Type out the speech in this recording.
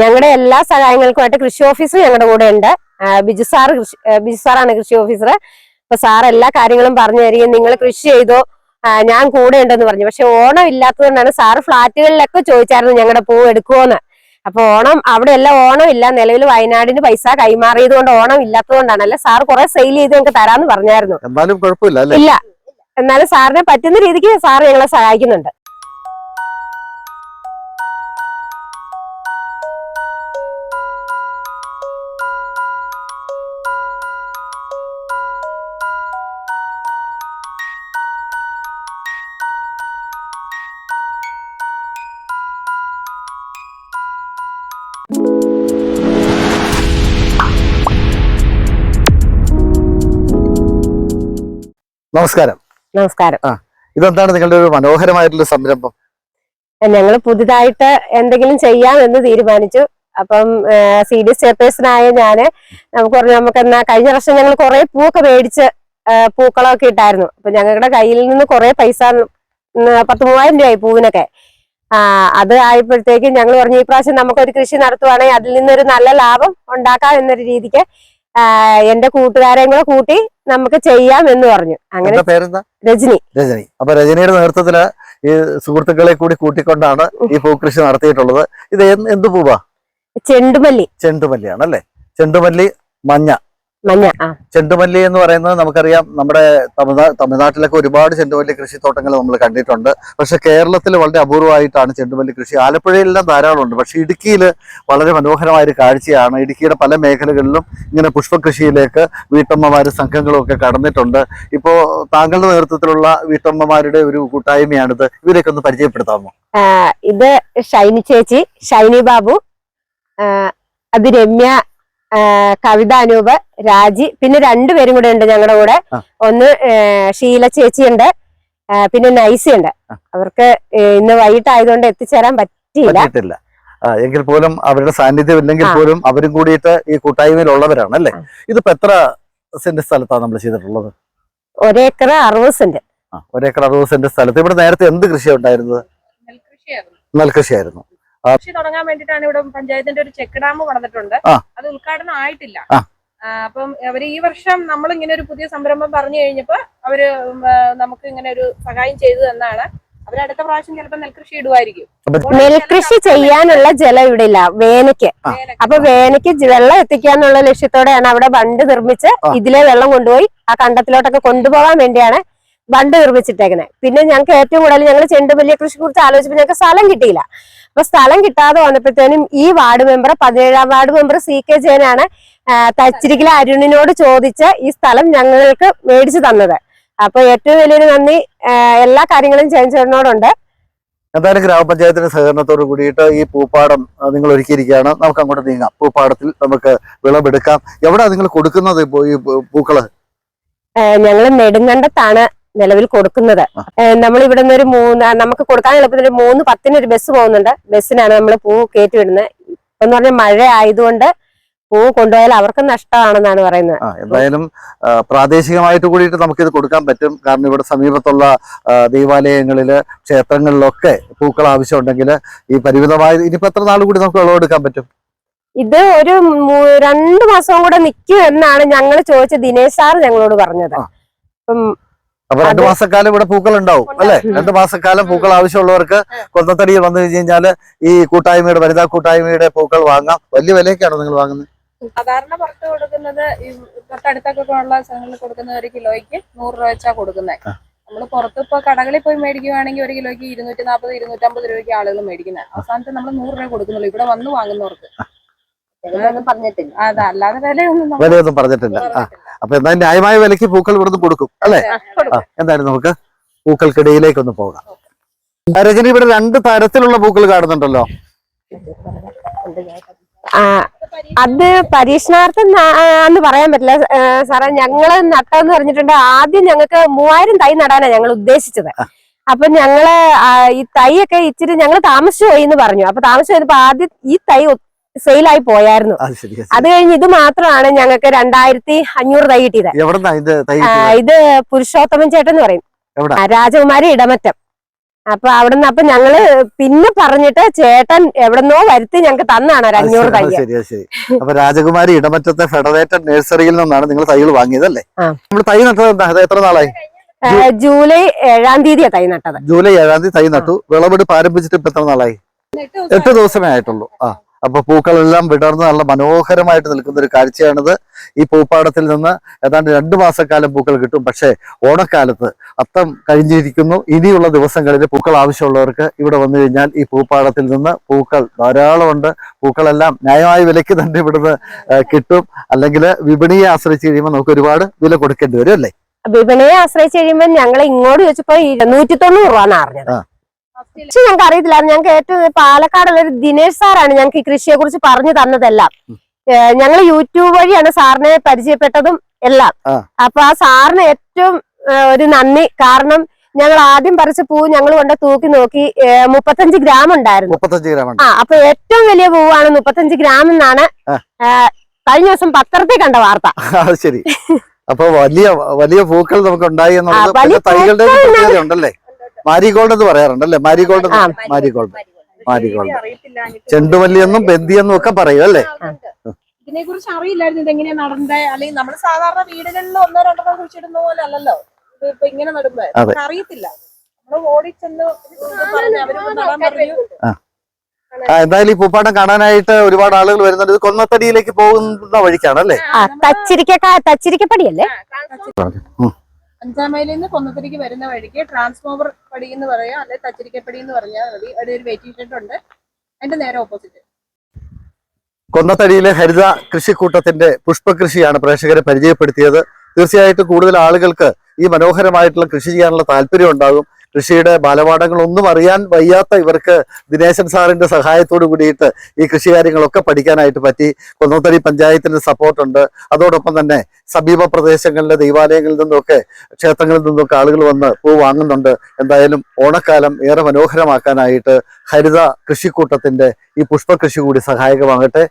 ഞങ്ങളുടെ എല്ലാ സഹായങ്ങൾക്കുമായിട്ട് കൃഷി ഓഫീസർ ഞങ്ങളുടെ കൂടെ ഉണ്ട് ബിജു സാർ കൃഷി ബിജു സാറാണ് കൃഷി ഓഫീസർ അപ്പൊ സാർ എല്ലാ കാര്യങ്ങളും പറഞ്ഞു തരികയും നിങ്ങൾ കൃഷി ചെയ്തോ ഞാൻ കൂടെ ഉണ്ടെന്ന് പറഞ്ഞു. പക്ഷെ ഓണം ഇല്ലാത്തതുകൊണ്ടാണ് സാറ് ഫ്ലാറ്റുകളിലൊക്കെ ചോദിച്ചായിരുന്നു ഞങ്ങളുടെ പൂ എടുക്കുമോന്ന് അപ്പൊ ഓണം അവിടെ എല്ലാം ഓണം ഇല്ല. നിലവിൽ വയനാടിന് പൈസ കൈമാറിയത് കൊണ്ട് ഓണം ഇല്ലാത്തതുകൊണ്ടാണ് അല്ല സാർ കുറെ സെയിൽ ചെയ്ത് ഞങ്ങൾക്ക് തരാന്ന് പറഞ്ഞായിരുന്നു. ഇല്ല. എന്നാലും സാറിനെ പറ്റുന്ന രീതിക്ക് സാർ ഞങ്ങളെ സഹായിക്കുന്നുണ്ട്. നമസ്കാരം. നമസ്കാരം. ആ ഇതെന്താണ് നിങ്ങളുടെ ഒരു മനോഹരമായിട്ടുള്ള സംരംഭം? ഞങ്ങൾ പുതുതായിട്ട് എന്തെങ്കിലും ചെയ്യാം എന്ന് തീരുമാനിച്ചു. അപ്പം സി ഡി ചെയർപേഴ്സണായ ഞാൻ നമുക്ക് പറഞ്ഞു നമുക്ക് എന്നാ കഴിഞ്ഞ വർഷം ഞങ്ങൾ കുറെ പൂവൊക്കെ മേടിച്ച് പൂക്കളൊക്കെ ഇട്ടായിരുന്നു. അപ്പൊ ഞങ്ങളുടെ കയ്യിൽ നിന്ന് കുറെ പൈസ പത്ത് മൂവായിരം രൂപയായി പൂവിനൊക്കെ. ആ അത് ആയപ്പോഴത്തേക്കും ഞങ്ങൾ പറഞ്ഞു ഈ പ്രാവശ്യം നമുക്കൊരു കൃഷി നടത്തുവാണെങ്കിൽ അതിൽ നിന്നൊരു നല്ല ലാഭം ഉണ്ടാക്കാം എന്നൊരു രീതിക്ക് എന്റെ കൂട്ടുകാരെയും കൂടെ കൂട്ടി നമുക്ക് ചെയ്യാം എന്ന് പറഞ്ഞു. അങ്ങനെ പേരെന്താ? രജനി. രജനി. അപ്പൊ രജനിയുടെ നേതൃത്വത്തിൽ ഈ സുഹൃത്തുക്കളെ കൂടി കൂട്ടിക്കൊണ്ടാണ് ഈ പൂക്കൃഷി നടത്തിയിട്ടുള്ളത്. ഇത് എന്ത് എന്ത് പൂവാ? ചെണ്ടുമല്ലി. ചെണ്ടുമല്ലിയാണ് അല്ലേ ചെണ്ടുമല്ലി മഞ്ഞ. മഞ്ഞ ചെണ്ടുമല്ലി എന്ന് പറയുന്നത് നമുക്കറിയാം നമ്മുടെ തമിഴ്നാ തമിഴ്നാട്ടിലൊക്കെ ഒരുപാട് ചെണ്ടുമല്ലി കൃഷിത്തോട്ടങ്ങൾ നമ്മൾ കണ്ടിട്ടുണ്ട്. പക്ഷെ കേരളത്തിൽ വളരെ അപൂർവമായിട്ടാണ് ചെണ്ടുമല്ലി കൃഷി. ആലപ്പുഴയിലെല്ലാം ധാരാളം ഉണ്ട് പക്ഷെ ഇടുക്കിയിൽ വളരെ മനോഹരമായ ഒരു കാഴ്ചയാണ്. ഇടുക്കിയുടെ പല മേഖലകളിലും ഇങ്ങനെ പുഷ്പകൃഷിയിലേക്ക് വീട്ടമ്മമാരും സംഘങ്ങളും ഒക്കെ കടന്നിട്ടുണ്ട്. ഇപ്പോ താങ്കളുടെ നേതൃത്വത്തിലുള്ള വീട്ടമ്മമാരുടെ ഒരു കൂട്ടായ്മയാണിത്. ഇവരെയൊക്കെ ഒന്ന് പരിചയപ്പെടുത്താമോ? ഇത് ഷൈനി ചേച്ചി ഷൈനി ബാബു അത് രമ്യ കവിത അനൂപ് രാജി പിന്നെ രണ്ടുപേരും കൂടെ ഉണ്ട് ഞങ്ങളുടെ കൂടെ. ഒന്ന് ഷീല ചേച്ചി ഉണ്ട് പിന്നെ നൈസി ഉണ്ട് അവർക്ക് ഇന്ന് വൈകിട്ടായതുകൊണ്ട് എത്തിച്ചേരാൻ പറ്റിയില്ല. എങ്കിൽ പോലും അവരുടെ സാന്നിധ്യം ഇല്ലെങ്കിൽ പോലും അവരും കൂടിയിട്ട് ഈ കൂട്ടായ്മയിലുള്ളവരാണ് അല്ലേ. ഇതിപ്പോ എത്ര സെന്റ് സ്ഥലത്താണ് നമ്മൾ ചെയ്തിട്ടുള്ളത്? ഒരേക്കർ അറുപത് സെന്റ്. ഒരേക്കർ അറുപത് സെന്റ് സ്ഥലത്ത്. ഇവിടെ നേരത്തെ എന്ത് കൃഷിയാണ് ഉണ്ടായിരുന്നത്? നെൽകൃഷിയായിരുന്നു. കൃഷി തുടങ്ങാൻ വേണ്ടിയിട്ടാണ് ഇവിടെ പഞ്ചായത്തിന്റെ ഒരു ചെക്ക് ഡാം പണിതിട്ടുണ്ട്. അത് ഉദ്ഘാടനം ആയിട്ടില്ല. അപ്പം അവർ ഈ വർഷം നമ്മൾ ഇങ്ങനെ ഒരു പുതിയ സംരംഭം പറഞ്ഞു കഴിഞ്ഞപ്പോ അവർ നമുക്ക് ഇങ്ങനെ ഒരു സഹായം ചെയ്തു തന്നാണ്. അവർ അടുത്ത പ്രാവശ്യം ചിലപ്പോൾ നെൽകൃഷി ഇടുമായിരിക്കും അപ്പൊ നെൽകൃഷി ചെയ്യാനുള്ള ജലം ഇവിടെ ഇല്ല. വേനയ്ക്ക്. അപ്പൊ വേനയ്ക്ക് വെള്ളം എത്തിക്കാന്നുള്ള ലക്ഷ്യത്തോടെയാണ് അവിടെ ബണ്ട് നിർമ്മിച്ച്. ഇതിലെ വെള്ളം കൊണ്ടുപോയി ആ കണ്ടത്തിലോട്ടൊക്കെ കൊണ്ടുപോകാൻ വേണ്ടിയാണ് ബണ്ട് നിർമ്മിച്ചിട്ടേക്കുന്നത് പിന്നെ ഞങ്ങൾക്ക് ഏറ്റവും കൂടുതൽ ഞങ്ങൾ ചെണ്ടുമല്ലിയെ കൃഷി കുറിച്ച് ആലോചിച്ചപ്പോൾ ഞങ്ങൾക്ക് സ്ഥലം കിട്ടിയില്ല. അപ്പൊ സ്ഥലം കിട്ടാതെ വന്നപ്പോഴത്തേനും ഈ വാർഡ് മെമ്പർ പതിനേഴാം വാർഡ് മെമ്പർ സി കെ ജയനാണ് തച്ചിരിക്കല അരുണിനോട് ചോദിച്ച് ഈ സ്ഥലം ഞങ്ങൾക്ക് മേടിച്ചു തന്നത്. അപ്പൊ ഏറ്റവും വലിയൊരു നന്ദി എല്ലാ കാര്യങ്ങളും ചേഞ്ചേട്ടനോടുണ്ട് എന്തായാലും ഗ്രാമപഞ്ചായത്തിന്റെ സഹകരണത്തോട് കൂടിയിട്ട് ഈ പൂപ്പാടം നിങ്ങൾ ഒരുക്കിയിരിക്കുകയാണ്. നമുക്ക് അങ്ങോട്ട് നീങ്ങാം. പൂപ്പാടത്തിൽ നമുക്ക് വിളവെടുക്കാം. എവിടെയാണ് നിങ്ങൾ കൊടുക്കുന്നത് ഈ പൂക്കൾ? ഞങ്ങൾ നെടുങ്കണ്ടത്താണ്. നിലവിൽ കൊടുക്കുന്നത്. നമ്മൾ ഇവിടെ നിന്ന് ഒരു മൂന്ന് നമുക്ക് കൊടുക്കാൻ എളുപ്പത്തിൽ ഒരു മൂന്ന് പത്തിന് ഒരു ബസ് പോകുന്നുണ്ട്. ബസ്സിനാണ് നമ്മൾ പൂ കയറ്റി വിടുന്നത് ഇപ്പൊ എന്ന് പറഞ്ഞാൽ മഴ ആയതുകൊണ്ട് പൂ കൊണ്ടുപോയാൽ അവർക്ക് നഷ്ടമാണെന്നാണ് പറയുന്നത്. എന്തായാലും പ്രാദേശികമായിട്ട് കൂടിയിട്ട് നമുക്കിത് കൊടുക്കാൻ പറ്റും. കാരണം ഇവിടെ സമീപത്തുള്ള ദേവാലയങ്ങളിൽ ദേവാലയങ്ങളിൽ ക്ഷേത്രങ്ങളിലൊക്കെ പൂക്കൾ ആവശ്യമുണ്ടെങ്കിൽ ഈ പരിമിതമായ ഇനിയിപ്പോ എത്ര നാൾ കൂടി നമുക്ക് വിളവെടുക്കാൻ പറ്റും? ഇത് ഒരു രണ്ടു മാസവും കൂടെ നിൽക്കും എന്നാണ് ഞങ്ങൾ ചോദിച്ച ദിനേശ് സാർ ഞങ്ങളോട് പറഞ്ഞത്. അപ്പം അപ്പൊ രണ്ടു മാസക്കാലം ഇവിടെ പൂക്കൾ ഉണ്ടാവും. അല്ലെ? രണ്ടു മാസക്കാലം പൂക്കൾ ആവശ്യമുള്ളവർക്ക് കൊന്നത്തടിയിൽ വന്നു കഴിഞ്ഞു കഴിഞ്ഞാൽ ഈ കൂട്ടായ്മയുടെ വനിതാ കൂട്ടായ്മയുടെ പൂക്കൾ വാങ്ങാം. വലിയ വിലയൊക്കെയാണോ നിങ്ങൾ വാങ്ങുന്നത്? സാധാരണ പുറത്ത് കൊടുക്കുന്നത് ഈ തൊട്ടടുത്തൊക്കെ ഉള്ള സ്ഥലങ്ങളിൽ കൊടുക്കുന്ന ഒരു കിലോയ്ക്ക് നൂറ് രൂപ വെച്ചാ കൊടുക്കുന്നത്. നമ്മൾ പുറത്ത് ഇപ്പൊ കടകളിൽ പോയി മേടിക്കുവാണെങ്കിൽ ഒരു കിലോയ്ക്ക് ഇരുന്നൂറ്റി നാൽപ്പത് ഇരുന്നൂറ്റമ്പത് രൂപയ്ക്ക് ആളുകൾ മേടിക്കുന്നത് അവസാനത്തെ നമ്മൾ നൂറ് രൂപ കൊടുക്കുന്നുള്ളൂ. ഇവിടെ വന്ന് വാങ്ങുന്നവർക്ക്. പറഞ്ഞിട്ടില്ല. അതെ അല്ലാതെ വിലയൊന്നും പറഞ്ഞിട്ടില്ല. അപ്പൊ എന്നാൽ ന്യായമായ വിലക്ക് പൂക്കൾ ഇവിടുന്ന് കൊടുക്കും അല്ലെ? എന്തായാലും നമുക്ക് പൂക്കൾക്കിടയിലേക്ക് ഒന്ന് പോകാം. രജനി ഇവിടെ രണ്ട് തരത്തിലുള്ള പൂക്കൾ കാണുന്നുണ്ടല്ലോ. ആ അത് പരീക്ഷണാർത്ഥം എന്ന് പറയാൻ പറ്റില്ല. സാറേ ഞങ്ങൾ നട്ടെന്ന് പറഞ്ഞിട്ടുണ്ട്. ആദ്യം ഞങ്ങൾക്ക് മൂവായിരം തൈ നടാനാണ് ഞങ്ങൾ ഉദ്ദേശിച്ചത്. അപ്പൊ ഞങ്ങൾ ഈ തൈയൊക്കെ ഒക്കെ ഇച്ചിരി ഞങ്ങൾ താമസിച്ചു പോയി എന്ന് പറഞ്ഞു. അപ്പൊ താമസിച്ചു പോയപ്പോ ആദ്യം ഈ തൈ സെയിലായി പോയായിരുന്നു. അത് കഴിഞ്ഞ് ഇത് മാത്രമാണ് ഞങ്ങൾക്ക് രണ്ടായിരത്തി അഞ്ഞൂറ് തൈ കിട്ടിയത്. ഇത് തൈ ആ, ഇത് പുരുഷോത്തമൻ ചേട്ടൻ എന്ന് പറയും. ആ, രാജകുമാരി ഇടമറ്റം. അപ്പൊ അവിടുന്ന് അപ്പൊ ഞങ്ങൾ പിന്നെ പറഞ്ഞിട്ട് ചേട്ടൻ എവിടെന്നോ വരുത്തി ഞങ്ങൾക്ക് തന്നാണ് ഒരു അഞ്ഞൂറ് തൈ ശരി ശരി. അപ്പൊ രാജകുമാരി ഇടമറ്റത്തെ ഫെഡറേറ്റഡ് നഴ്സറിയിൽ നിന്നാണ് നിങ്ങൾ തൈകൾ വാങ്ങിയത് അല്ലേ? നമ്മൾ തൈ നട്ടത് എത്ര നാളായി? ജൂലൈ ഏഴാം തീയതിയാ തൈ നട്ടത്. ജൂലൈ ഏഴാം തീയതി തൈ നട്ടു. വിളവെടുപ്പ് ആരംഭിച്ചിട്ട് ഇപ്പൊ എത്ര നാളായി? എട്ട് ദിവസമേ ആയിട്ടുള്ളൂ. ആ. അപ്പൊ പൂക്കളെല്ലാം വിടർന്ന് നല്ല മനോഹരമായിട്ട് നിൽക്കുന്ന ഒരു കാഴ്ചയാണിത്. ഈ പൂപ്പാടത്തിൽ നിന്ന് ഏതാണ്ട് രണ്ട് മാസക്കാലം പൂക്കൾ കിട്ടും. പക്ഷേ ഓണക്കാലത്ത് അത്തം കഴിഞ്ഞിരിക്കുന്നു. ഇനിയുള്ള ദിവസങ്ങളിൽ പൂക്കൾ ആവശ്യമുള്ളവർക്ക് ഇവിടെ വന്നു കഴിഞ്ഞാൽ ഈ പൂപ്പാടത്തിൽ നിന്ന് പൂക്കൾ ധാരാളമുണ്ട്. പൂക്കളെല്ലാം ന്യായമായ വിലയ്ക്ക് തന്നെ ഇവിടുന്ന് കിട്ടും. അല്ലെങ്കിൽ വിപണിയെ ആശ്രയിച്ച് കഴിയുമ്പോൾ നമുക്ക് ഒരുപാട് വില കൊടുക്കേണ്ടി വരും അല്ലേ? വിപണിയെ ആശ്രയിച്ച് കഴിയുമ്പോൾ ഞങ്ങൾ ഇങ്ങോട്ട് ചോദിച്ചപ്പോ നൂറ്റി തൊണ്ണൂറ് രൂപ അറിഞ്ഞത്. പക്ഷെ ഞങ്ങൾക്ക് അറിയത്തില്ല. ഞങ്ങൾക്ക് ഏറ്റവും പാലക്കാടുള്ള ഒരു ദിനേഷ് സാറാണ് ഞങ്ങൾക്ക് ഈ കൃഷിയെ കുറിച്ച് പറഞ്ഞു തന്നതെല്ലാം. ഞങ്ങൾ യൂട്യൂബ് വഴിയാണ് സാറിനെ പരിചയപ്പെട്ടതും എല്ലാം. അപ്പൊ ആ സാറിന് ഏറ്റവും ഒരു നന്ദി. കാരണം ഞങ്ങൾ ആദ്യം പറിച്ച പൂ ഞങ്ങൾ കൊണ്ട് തൂക്കി നോക്കി മുപ്പത്തഞ്ച് ഗ്രാം ഉണ്ടായിരുന്നു. ആ അപ്പൊ ഏറ്റവും വലിയ പൂവാണ് മുപ്പത്തഞ്ച് ഗ്രാം എന്നാണ് കഴിഞ്ഞ ദിവസം പത്രത്തിൽ കണ്ട വാർത്ത. ശരി. അപ്പൊ വലിയ വലിയ പൂക്കൾ നമുക്ക് ഉണ്ടായി എന്നുള്ളത് തൈകളുടെ പ്രത്യേകത ഉണ്ടല്ലേ? മാരിഗോൾഡ് എന്ന് പറയാറുണ്ട് അല്ലേ മാരിഗോൾഡ്. മാരിഗോൾഡ്. മാരിഗോൾഡ്. ചെണ്ടുമല്ലി എന്നും ബന്ദി എന്നും ഒക്കെ പറയും അല്ലേ? ഇതിനെ കുറിച്ച് അറിയില്ലായിരുന്നു. ഇതെങ്ങനെയാ നടന്നത് അല്ലെങ്കിൽ നമ്മൾ സാധാരണ വീടുകളിൽ ഒന്നോ രണ്ടെണ്ണം കുഴിച്ചിടുന്ന പോലെ അല്ലല്ലോ? ഇത് ഇപ്പൊ ഇങ്ങനെ നടുമ്പോ അറിയത്തില്ല. നമ്മൾ ഓടിച്ചെന്ന് ഇത് പറഞ്ഞ് അവർ നടാൻ പറഞ്ഞു. ആ, എന്തായാലും ഈ പൂപ്പാടം കാണാനായിട്ട് ഒരുപാട് ആളുകൾ വരുന്നുണ്ട്. ഇത് കൊന്നത്തടിയിലേക്ക് പോകുന്ന വഴിക്കാണല്ലേ? ആ തച്ചിരിക്ക തച്ചിരിക്കപ്പടിയല്ലേ? ഉം. അഞ്ചാം മൈലിൽ നിന്ന് കൊന്നത്തിരിക്ക് വരുന്ന വഴിക്ക് ട്രാൻസ്ഫോമർ പടി എന്ന് പറയുക അല്ലെ തച്ചിരിക്കപ്പടി എന്ന് പറഞ്ഞാൽ മതി. അവിടെ ഒരു വെയിറ്റിംഗ് ഷെഡ് ഉണ്ട്. അതിന്റെ നേരെ ഓപ്പോസിറ്റ് കൊന്നത്തടിയിലെ ഹരിത കൃഷിക്കൂട്ടത്തിന്റെ പുഷ്പകൃഷിയാണ് പ്രേക്ഷകരെ പരിചയപ്പെടുത്തിയത്. തീർച്ചയായിട്ടും കൂടുതൽ ആളുകൾക്ക് ഈ മനോഹരമായിട്ടുള്ള കൃഷി ചെയ്യാനുള്ള താല്പര്യം ഉണ്ടാകും. കൃഷിയുടെ ബാലപാഠങ്ങളൊന്നും അറിയാൻ വയ്യാത്ത ഇവർക്ക് ദിനേശൻ സാറിന്റെ സഹായത്തോട് കൂടിയിട്ട് ഈ കൃഷി കാര്യങ്ങളൊക്കെ പഠിക്കാനായിട്ട് പറ്റി. കൊന്നത്തടി പഞ്ചായത്തിന്റെ സപ്പോർട്ടുണ്ട്. അതോടൊപ്പം തന്നെ സമീപ പ്രദേശങ്ങളിലെ ദൈവാലയങ്ങളിൽ നിന്നൊക്കെ ക്ഷേത്രങ്ങളിൽ നിന്നൊക്കെ ആളുകൾ വന്ന് പൂ വാങ്ങുന്നുണ്ട്. എന്തായാലും ഓണക്കാലം ഏറെ മനോഹരമാക്കാനായിട്ട് ഹരിത കൃഷിക്കൂട്ടത്തിന്റെ ഈ പുഷ്പകൃഷി കൂടി സഹായകമാകട്ടെ.